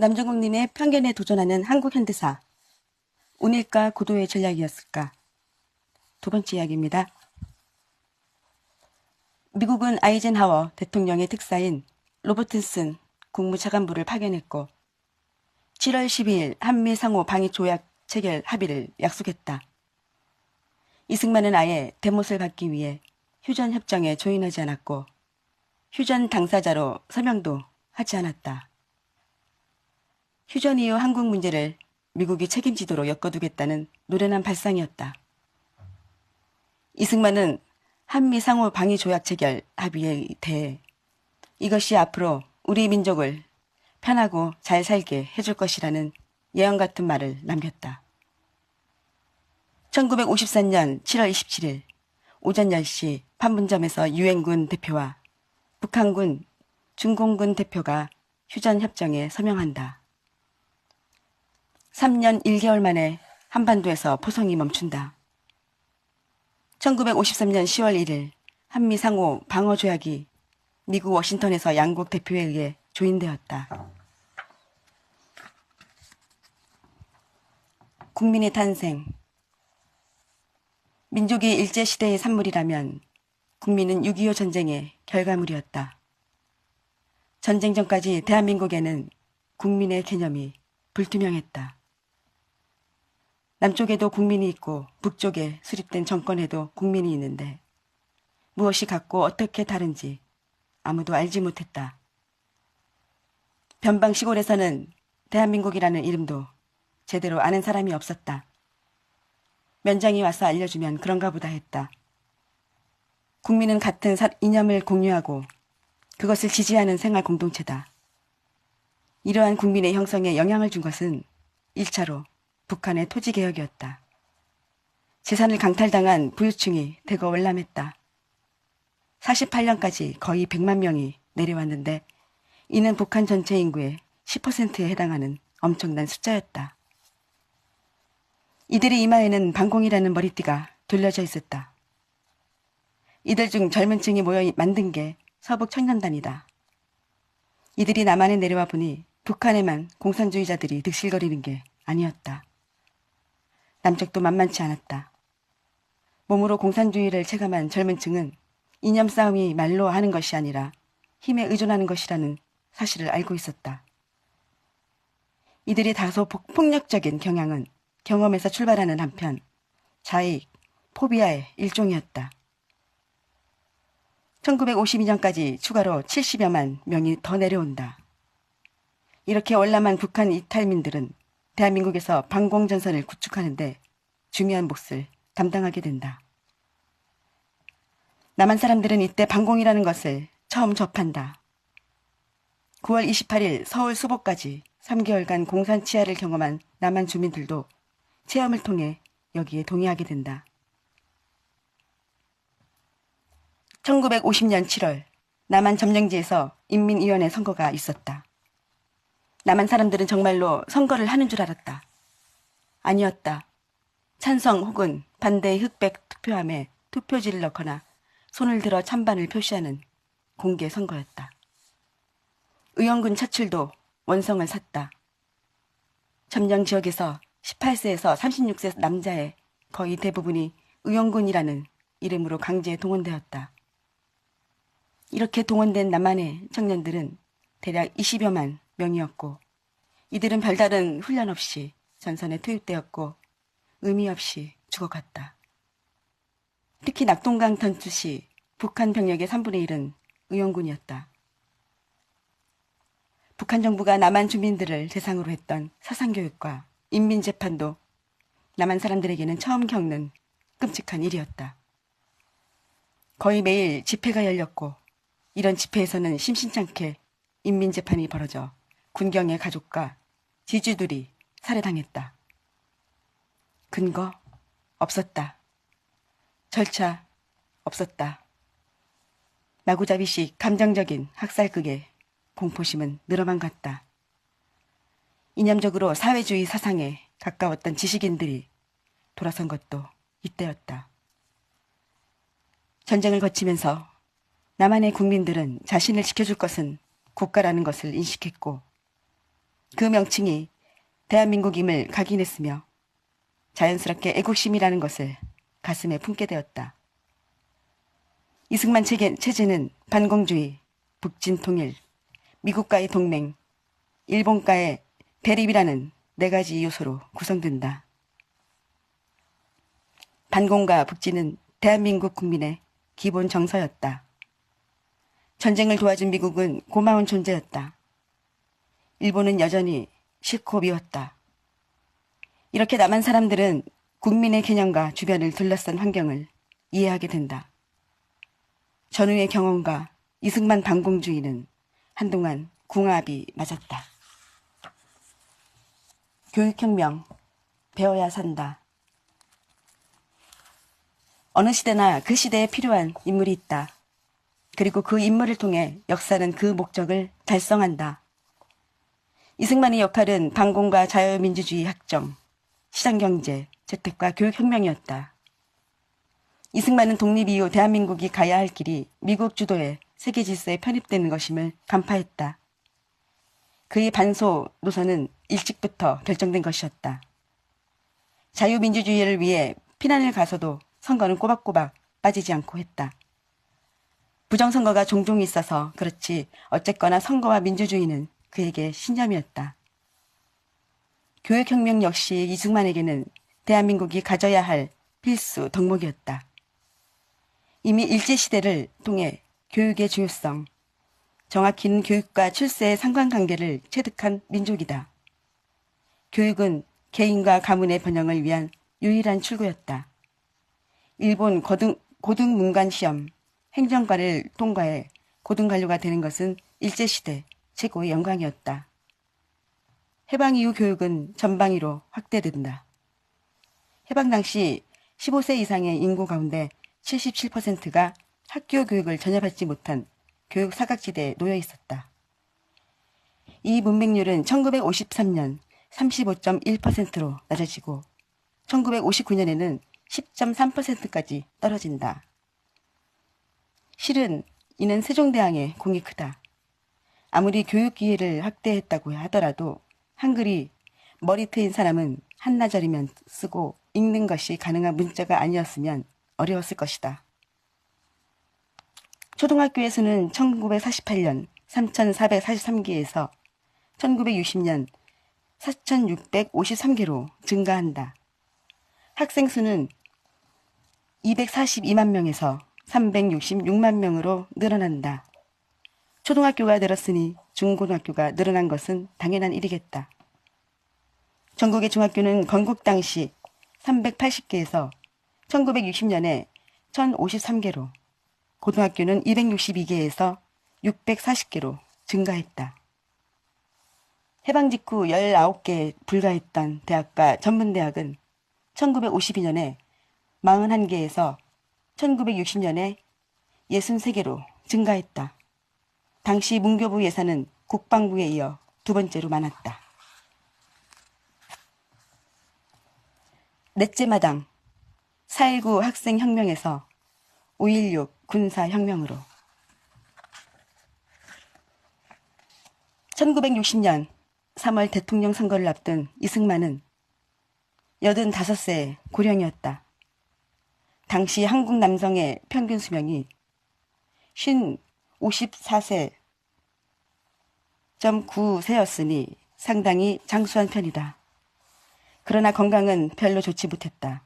남정국님의 편견에 도전하는 한국 현대사. 운일까 고도의 전략이었을까? 두 번째 이야기입니다. 미국은 아이젠하워 대통령의 특사인 로버튼슨 국무차관부를 파견했고 7월 12일 한미 상호 방위 조약 체결 합의를 약속했다. 이승만은 아예 대못을 받기 위해 휴전 협정에 조인하지 않았고 휴전 당사자로 서명도 하지 않았다. 휴전 이후 한국 문제를 미국이 책임지도록 엮어두겠다는 노련한 발상이었다. 이승만은 한미 상호 방위 조약 체결 합의에 대해 이것이 앞으로 우리 민족을 편하고 잘 살게 해줄 것이라는 예언 같은 말을 남겼다. 1954년 7월 27일 오전 10시 판문점에서 유엔군 대표와 북한군 중공군 대표가 휴전 협정에 서명한다. 3년 1개월 만에 한반도에서 포성이 멈춘다. 1953년 10월 1일 한미 상호 방어 조약이 미국 워싱턴에서 양국 대표에 의해 조인되었다. 국민의 탄생 민족이 일제시대의 산물이라면 국민은 6.25 전쟁의 결과물이었다. 전쟁 전까지 대한민국에는 국민의 개념이 불투명했다. 남쪽에도 국민이 있고 북쪽에 수립된 정권에도 국민이 있는데 무엇이 같고 어떻게 다른지 아무도 알지 못했다. 변방 시골에서는 대한민국이라는 이름도 제대로 아는 사람이 없었다. 면장이 와서 알려주면 그런가 보다 했다. 국민은 같은 이념을 공유하고 그것을 지지하는 생활 공동체다. 이러한 국민의 형성에 영향을 준 것은 1차로 북한의 토지 개혁이었다. 재산을 강탈당한 부유층이 대거 월남했다. 48년까지 거의 100만 명이 내려왔는데 이는 북한 전체 인구의 10%에 해당하는 엄청난 숫자였다. 이들의 이마에는 방공이라는 머리띠가 돌려져 있었다. 이들 중 젊은 층이 모여 만든 게 서북 청년단이다. 이들이 남한에 내려와 보니 북한에만 공산주의자들이 득실거리는 게 아니었다. 남쪽도 만만치 않았다. 몸으로 공산주의를 체감한 젊은 층은 이념 싸움이 말로 하는 것이 아니라 힘에 의존하는 것이라는 사실을 알고 있었다. 이들이 다소 폭력적인 경향은 경험에서 출발하는 한편 자익, 포비아의 일종이었다. 1952년까지 추가로 70여만 명이 더 내려온다. 이렇게 월남한 북한 이탈민들은 대한민국에서 방공전선을 구축하는데 중요한 몫을 담당하게 된다. 남한 사람들은 이때 방공이라는 것을 처음 접한다. 9월 28일 서울 수복까지 3개월간 공산 치하를 경험한 남한 주민들도 체험을 통해 여기에 동의하게 된다. 1950년 7월 남한 점령지에서 인민위원회 선거가 있었다. 남한 사람들은 정말로 선거를 하는 줄 알았다. 아니었다. 찬성 혹은 반대의 흑백 투표함에 투표지를 넣거나 손을 들어 찬반을 표시하는 공개 선거였다. 의원군 차출도 원성을 샀다. 점령 지역에서 18세에서 36세 남자의 거의 대부분이 의원군이라는 이름으로 강제 동원되었다. 이렇게 동원된 남한의 청년들은 대략 20여만 명이었고 이들은 별다른 훈련 없이 전선에 투입되었고 의미 없이 죽어갔다. 특히 낙동강 전투 시 북한 병력의 3분의 1은 의원군이었다. 북한 정부가 남한 주민들을 대상으로 했던 사상교육과 인민재판도 남한 사람들에게는 처음 겪는 끔찍한 일이었다. 거의 매일 집회가 열렸고 이런 집회에서는 심심찮게 인민재판이 벌어져 군경의 가족과 지주들이 살해당했다. 근거 없었다. 절차 없었다. 마구잡이식 감정적인 학살극의 공포심은 늘어만 갔다. 이념적으로 사회주의 사상에 가까웠던 지식인들이 돌아선 것도 이때였다. 전쟁을 거치면서 남한의 국민들은 자신을 지켜줄 것은 국가라는 것을 인식했고 그 명칭이 대한민국임을 각인했으며 자연스럽게 애국심이라는 것을 가슴에 품게 되었다. 이승만 체제는 반공주의, 북진 통일, 미국과의 동맹, 일본과의 대립이라는 네 가지 요소로 구성된다. 반공과 북진은 대한민국 국민의 기본 정서였다. 전쟁을 도와준 미국은 고마운 존재였다. 일본은 여전히 미웠다. 이렇게 남한 사람들은 국민의 개념과 주변을 둘러싼 환경을 이해하게 된다. 전후의 경험과 이승만 반공주의는 한동안 궁합이 맞았다. 교육혁명, 배워야 산다. 어느 시대나 그 시대에 필요한 인물이 있다. 그리고 그 인물을 통해 역사는 그 목적을 달성한다. 이승만의 역할은 반공과 자유민주주의 확정, 시장경제, 재택과 교육혁명이었다. 이승만은 독립 이후 대한민국이 가야 할 길이 미국 주도의 세계 질서에 편입되는 것임을 간파했다. 그의 반소 노선은 일찍부터 결정된 것이었다. 자유민주주의를 위해 피난을 가서도 선거는 꼬박꼬박 빠지지 않고 했다. 부정선거가 종종 있어서 그렇지 어쨌거나 선거와 민주주의는 그에게 신념이었다. 교육혁명 역시 이승만에게는 대한민국이 가져야 할 필수 덕목이었다. 이미 일제시대를 통해 교육의 중요성, 정확히는 교육과 출세의 상관관계를 체득한 민족이다. 교육은 개인과 가문의 번영을 위한 유일한 출구였다. 일본 고등, 고등문관 시험, 행정과를 통과해 고등관료가 되는 것은 일제시대 최고의 영광이었다. 해방 이후 교육은 전방위로 확대된다. 해방 당시 15세 이상의 인구 가운데 77%가 학교 교육을 전혀 받지 못한 교육 사각지대에 놓여 있었다. 이 문맹률은 1953년 35.1%로 낮아지고 1959년에는 10.3%까지 떨어진다. 실은 이는 세종대왕의 공이 크다. 아무리 교육 기회를 확대했다고 하더라도 한글이 머리 트인 사람은 한나절이면 쓰고 읽는 것이 가능한 문자가 아니었으면 어려웠을 것이다. 초등학교에서는 1948년 3,443개에서 1960년 4,653개로 증가한다. 학생 수는 242만 명에서 366만 명으로 늘어난다. 초등학교가 늘었으니 중고등학교가 늘어난 것은 당연한 일이겠다. 전국의 중학교는 건국 당시 380개에서 1960년에 1053개로 고등학교는 262개에서 640개로 증가했다. 해방 직후 19개 불가했던 대학과 전문대학은 1952년에 41개에서 1960년에 63개로 증가했다. 당시 문교부 예산은 국방부에 이어 두 번째로 많았다. 넷째 마당 4.19 학생혁명에서 5.16 군사혁명으로 1960년 3월 대통령 선거를 앞둔 이승만은 85세 고령이었다. 당시 한국 남성의 평균 수명이 54세 9세였으니 상당히 장수한 편이다. 그러나 건강은 별로 좋지 못했다.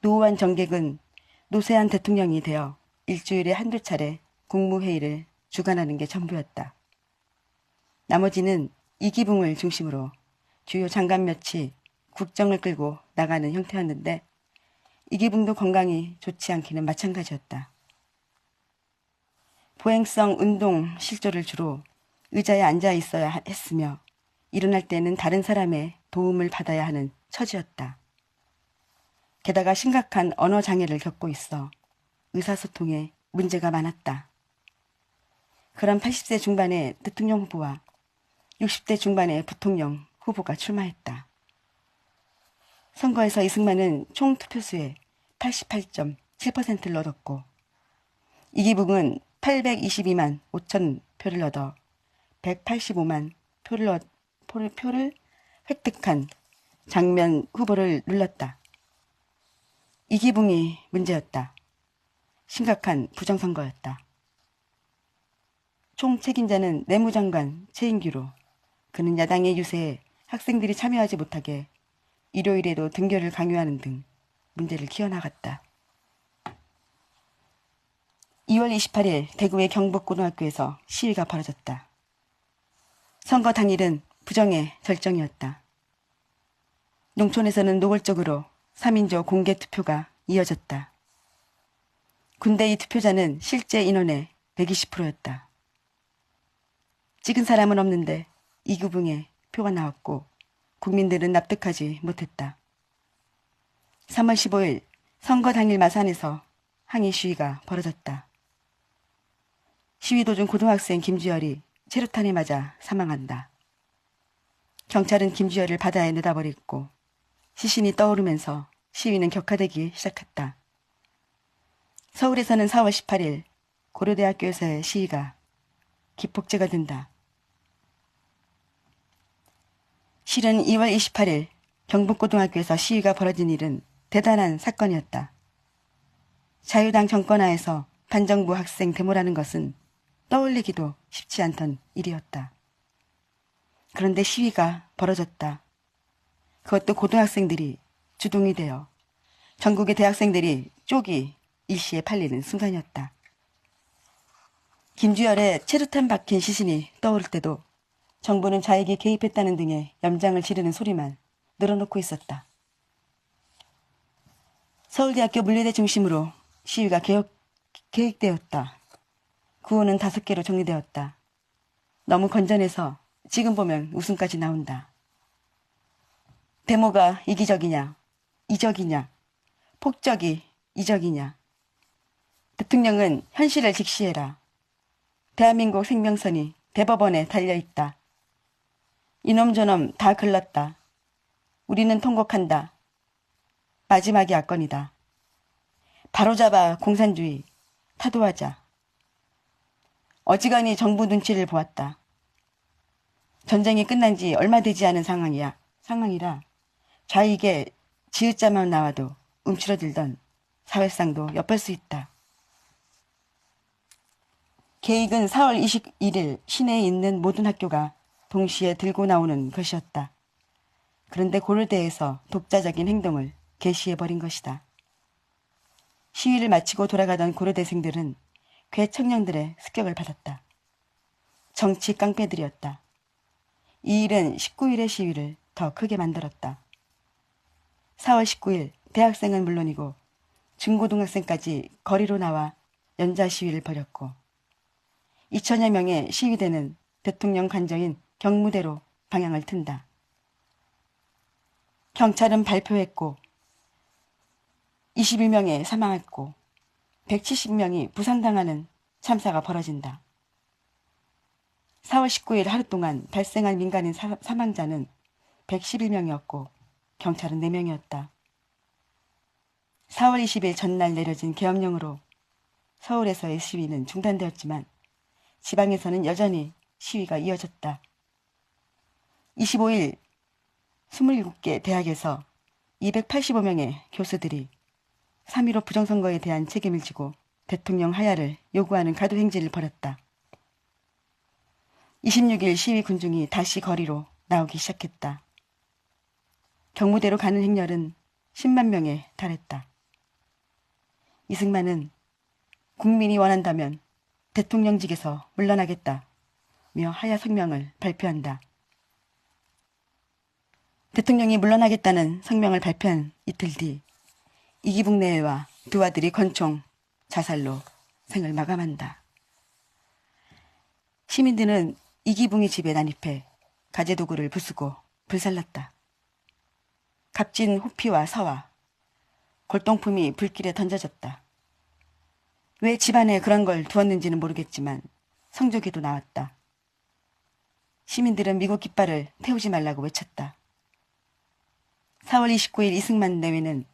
노후한 정객은 노세한 대통령이 되어 일주일에 한두 차례 국무회의를 주관하는 게 전부였다. 나머지는 이기붕을 중심으로 주요 장관 몇이 국정을 끌고 나가는 형태였는데 이기붕도 건강이 좋지 않기는 마찬가지였다. 보행성 운동 실조를 주로 의자에 앉아 있어야 했으며 일어날 때는 다른 사람의 도움을 받아야 하는 처지였다. 게다가 심각한 언어 장애를 겪고 있어 의사소통에 문제가 많았다. 그런 80세 중반의 대통령 후보와 60대 중반의 부통령 후보가 출마했다. 선거에서 이승만은 총 투표수의 88.7%를 얻었고 이기붕은 822만 5천 표를 얻어 185만 표를 얻, 표를, 표를 획득한 장면 후보를 눌렀다. 이기붕이 문제였다. 심각한 부정선거였다. 총 책임자는 내무장관 최인규로 그는 야당의 유세에 학생들이 참여하지 못하게 일요일에도 등교를 강요하는 등 문제를 키워나갔다. 2월 28일 대구의 경북고등학교에서 시위가 벌어졌다. 선거 당일은 부정의 절정이었다. 농촌에서는 노골적으로 3인조 공개 투표가 이어졌다. 군대의 투표자는 실제 인원의 120%였다. 찍은 사람은 없는데 이구붕에 표가 나왔고 국민들은 납득하지 못했다. 3월 15일 선거 당일 마산에서 항의 시위가 벌어졌다. 시위 도중 고등학생 김주열이 체류탄에 맞아 사망한다. 경찰은 김주열을 바다에 내다버렸고 시신이 떠오르면서 시위는 격화되기 시작했다. 서울에서는 4월 18일 고려대학교에서의 시위가 기폭제가 된다. 실은 2월 28일 경북고등학교에서 시위가 벌어진 일은 대단한 사건이었다. 자유당 정권하에서 반정부 학생 데모라는 것은 떠올리기도 쉽지 않던 일이었다. 그런데 시위가 벌어졌다. 그것도 고등학생들이 주동이 되어 전국의 대학생들이 쪽이 일시에 팔리는 순간이었다. 김주열의 체류탄 박힌 시신이 떠오를 때도 정부는 자에게 개입했다는 등의 염장을 지르는 소리만 늘어놓고 있었다. 서울대학교 물리대 중심으로 시위가 개혁, 계획되었다. 구호는 다섯 개로 정리되었다. 너무 건전해서 지금 보면 웃음까지 나온다. 데모가 이기적이냐, 이적이냐, 폭적이 이적이냐. 대통령은 현실을 직시해라. 대한민국 생명선이 대법원에 달려있다. 이놈 저놈 다 글렀다. 우리는 통곡한다. 마지막이 악건이다. 바로잡아 공산주의, 타도하자. 어지간히 정부 눈치를 보았다. 전쟁이 끝난 지 얼마 되지 않은 상황이야. 상황이라 좌익에 지읒자만 나와도 움츠러들던 사회상도 엿볼 수 있다. 계획은 4월 21일 시내에 있는 모든 학교가 동시에 들고 나오는 것이었다. 그런데 고려대에서 독자적인 행동을 개시해버린 것이다. 시위를 마치고 돌아가던 고려대생들은 괴 청년들의 습격을 받았다. 정치 깡패들이었다. 이 일은 19일의 시위를 더 크게 만들었다. 4월 19일 대학생은 물론이고 중고등학생까지 거리로 나와 연자 시위를 벌였고 2천여 명의 시위대는 대통령 관저인 경무대로 방향을 튼다. 경찰은 발표했고 21명이 사망했고 170명이 부상당하는 참사가 벌어진다. 4월 19일 하루 동안 발생한 민간인 사, 사망자는 111명이었고 경찰은 4명이었다. 4월 20일 전날 내려진 계엄령으로 서울에서의 시위는 중단되었지만 지방에서는 여전히 시위가 이어졌다. 25일 27개 대학에서 285명의 교수들이 3.15 부정선거에 대한 책임을 지고 대통령 하야를 요구하는 가도 행진을 벌였다. 26일 시위 군중이 다시 거리로 나오기 시작했다. 경무대로 가는 행렬은 10만 명에 달했다. 이승만은 국민이 원한다면 대통령직에서 물러나겠다. 며 하야 성명을 발표한다. 대통령이 물러나겠다는 성명을 발표한 이틀 뒤 이기붕 내외와 두 아들이 권총 자살로 생을 마감한다. 시민들은 이기붕의 집에 난입해 가재도구를 부수고 불살랐다. 값진 호피와 서와 골동품이 불길에 던져졌다. 왜 집안에 그런 걸 두었는지는 모르겠지만 성적에도 나왔다. 시민들은 미국 깃발을 태우지 말라고 외쳤다. 4월 29일 이승만 내외는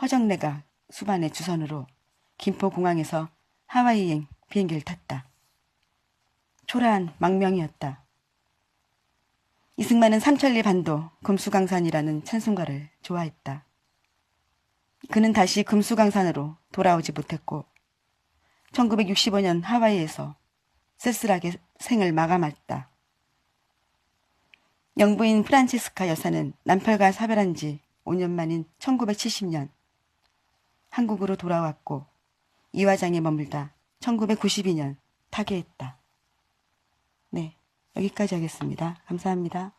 허정내가 수반의 주선으로 김포공항에서 하와이행 비행기를 탔다. 초라한 망명이었다. 이승만은 삼천리 반도 금수강산이라는 찬송가를 좋아했다. 그는 다시 금수강산으로 돌아오지 못했고 1965년 하와이에서 쓸쓸하게 생을 마감했다. 영부인 프란치스카 여사는 남편과 사별한 지 5년 만인 1970년 한국으로 돌아왔고 이화장에 머물다 1992년 타계했다. 네, 여기까지 하겠습니다. 감사합니다.